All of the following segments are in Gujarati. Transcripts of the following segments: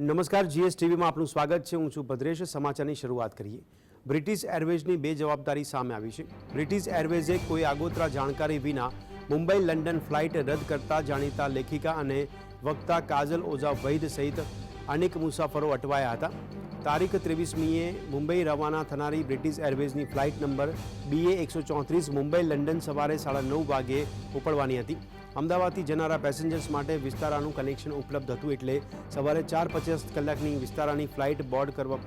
નમસ્કાર જીએસટીવીમાં આપનું સ્વાગત છે. હું છું ભદ્રેશ. સમાચારની શરૂઆત કરીએ. બ્રિટિશ એરવેઝની બે જવાબદારી સામે આવી છે. બ્રિટિશ એરવેઝે કોઈ આગોતરા જાણકારી વિના મુંબઈ લંડન ફ્લાઇટ રદ કરતા જાણીતા લેખિકા અને વક્તા કાજલ ઓઝા વૈદ સહિત અનેક મુસાફરો અટવાયા હતા. તારીખ ત્રેવીસમીએ મુંબઈ રવાના થનારી બ્રિટિશ એરવેઝની ફ્લાઇટ નંબર બીએ એકસો ચોત્રીસ મુંબઈ લંડન સવારે સાડા નવ વાગ્યે ઉપડવાની હતી. અમદાવાદથી જનારા પેસેન્જર્સ માટે વિસ્તારાનું કનેક્શન ઉપલબ્ધ હતું એટલે સવારે ચાર પચાસ કલાકની વિસ્તારાની ફ્લાઇટ બોર્ડ કરવા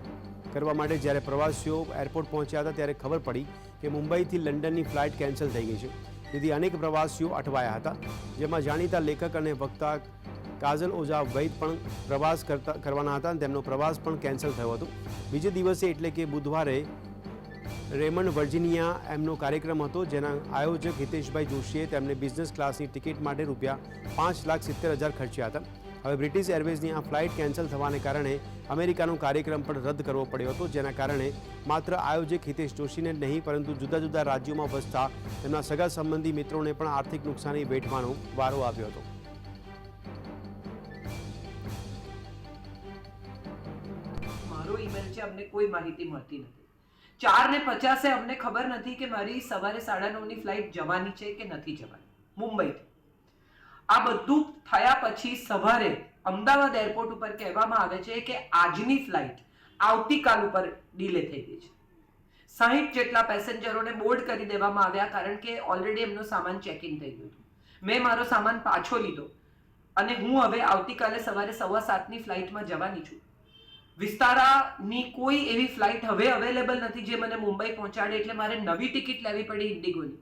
કરવા માટે જ્યારે પ્રવાસીઓ એરપોર્ટ પહોંચ્યા હતા ત્યારે ખબર પડી કે મુંબઈથી લંડનની ફ્લાઇટ કેન્સલ થઈ ગઈ છે. તેથી અનેક પ્રવાસીઓ અટવાયા હતા, જેમાં જાણીતા લેખક અને વક્તા કાજલ ઓઝા વૈદ પણ પ્રવાસ કરતા, કરવાના હતા અને તેમનો પ્રવાસ પણ કેન્સલ થયો હતો. બીજે દિવસે એટલે કે બુધવારે રેમન્ડ વર્જિનિયા એમનો કાર્યક્રમ હતો, જેના આયોજક હિતેશભાઈ જોશીએ તેમને બિઝનેસ ક્લાસની ટિકિટ માટે રૂપિયા પાંચ લાખ સિત્તેર હજાર ખર્ચ્યા હતા. હવે બ્રિટિશ એરવેઝની આ ફ્લાઇટ કેન્સલ થવાને કારણે અમેરિકાનો કાર્યક્રમ પણ રદ કરવો પડ્યો હતો, જેના કારણે માત્ર આયોજક હિતેશ જોશીને નહીં, પરંતુ જુદા જુદા રાજ્યોમાં વસતા તેમના સગા સંબંધી મિત્રોને પણ આર્થિક નુકસાની વેઠવાનો વારો આવ્યો હતો. મારો ઈમેલ છે, અમને કોઈ માહિતી મળતી નથી. ચાર ને પચાસે અમને ખબર નથી કે મારી સવારે સાડા નવની ફ્લાઇટ જવાની છે કે નથી જવાની. મુંબઈથી. આ બધું થયા પછી સવારે અમદાવાદ એરપોર્ટ ઉપર કહેવામાં આવે છે કે આજની ફ્લાઇટ આવતીકાલ ઉપર ડિલે થઈ ગઈ છે. સાહીઠ જેટલા પેસેન્જરોને બોર્ડ કરી દેવામાં આવ્યા કારણ કે ઓલરેડી એમનો સામાન ચેક ઇન થઈ ગયું હતું. મેં મારો સામાન પાછો લીધો અને હું હવે આવતીકાલે સવારે સવા સાતની ફ્લાઇટમાં જવાની છું. વિસ્તારાની કોઈ એવી ફ્લાઇટ હવે અવેલેબલ નથી જે મને મુંબઈ પહોંચાડે એટલે મારે નવી ટિકિટ લેવી પડી ઇન્ડિગોની.